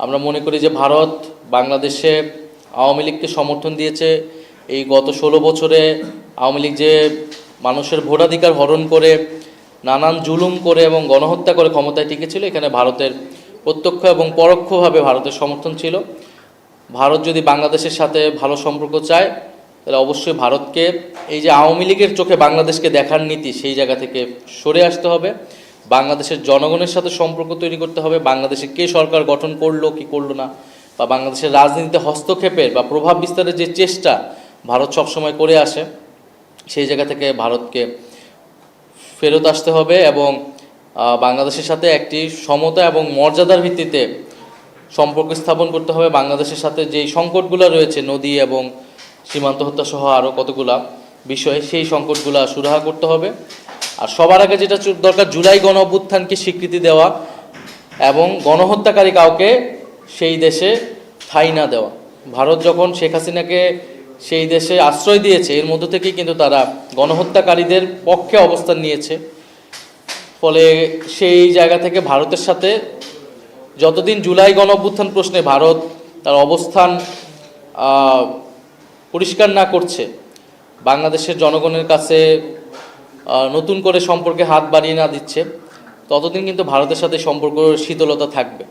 আমরা মনে করি যে ভারত বাংলাদেশে আওয়ামী লীগকে সমর্থন দিয়েছে। এই গত ষোলো বছরে আওয়ামী লীগ যে মানুষের ভোটাধিকার হরণ করে, নানান জুলুম করে এবং গণহত্যা করে ক্ষমতায় টিকেছিল, এখানে ভারতের প্রত্যক্ষ এবং পরোক্ষভাবে ভারতের সমর্থন ছিল। ভারত যদি বাংলাদেশের সাথে ভালো সম্পর্ক চায়, তাহলে অবশ্যই ভারতকে, এই যে আওয়ামী লীগের চোখে বাংলাদেশকে দেখার নীতি, সেই জায়গা থেকে সরে আসতে হবে। বাংলাদেশের জনগণের সাথে সম্পর্ক তৈরি করতে হবে। বাংলাদেশে কে সরকার গঠন করল, কি করল না? বা বাংলাদেশের রাজনীতিতে হস্তক্ষেপের বা প্রভাব বিস্তারের যে চেষ্টা ভারত সবসময় করে আসে, সেই জায়গা থেকে ভারতকে ফেরত আসতে হবে এবং বাংলাদেশের সাথে একটি সমতা এবং মর্যাদার ভিত্তিতে সম্পর্ক স্থাপন করতে হবে। বাংলাদেশের সাথে যেই সংকটগুলো রয়েছে, নদী এবং সীমান্ত হত্যা সহ আরও কতগুলা বিষয়ে সেই সংকটগুলো সুরাহা করতে হবে। আর সবার আগে যেটা দরকার, জুলাই গণ অভ্যুত্থানকে স্বীকৃতি দেওয়া এবং গণহত্যাকারী কাউকে সেই দেশে ঠাঁই না দেওয়া। ভারত যখন শেখ হাসিনাকে সেই দেশে আশ্রয় দিয়েছে, এর মধ্য থেকেই কিন্তু তারা গণহত্যাকারীদের পক্ষে অবস্থান নিয়েছে। ফলে সেই জায়গা থেকে ভারতের সাথে যতদিন জুলাই গণ অভ্যুত্থান প্রশ্নে ভারত তার অবস্থান পরিষ্কার না করছে, বাংলাদেশের জনগণের কাছে নতুন করে সম্পর্কে হাত বাড়িয়ে না দিচ্ছে। ততদিন কিন্তু ভারতের সাথে সম্পর্ক শীতলতা থাকবে।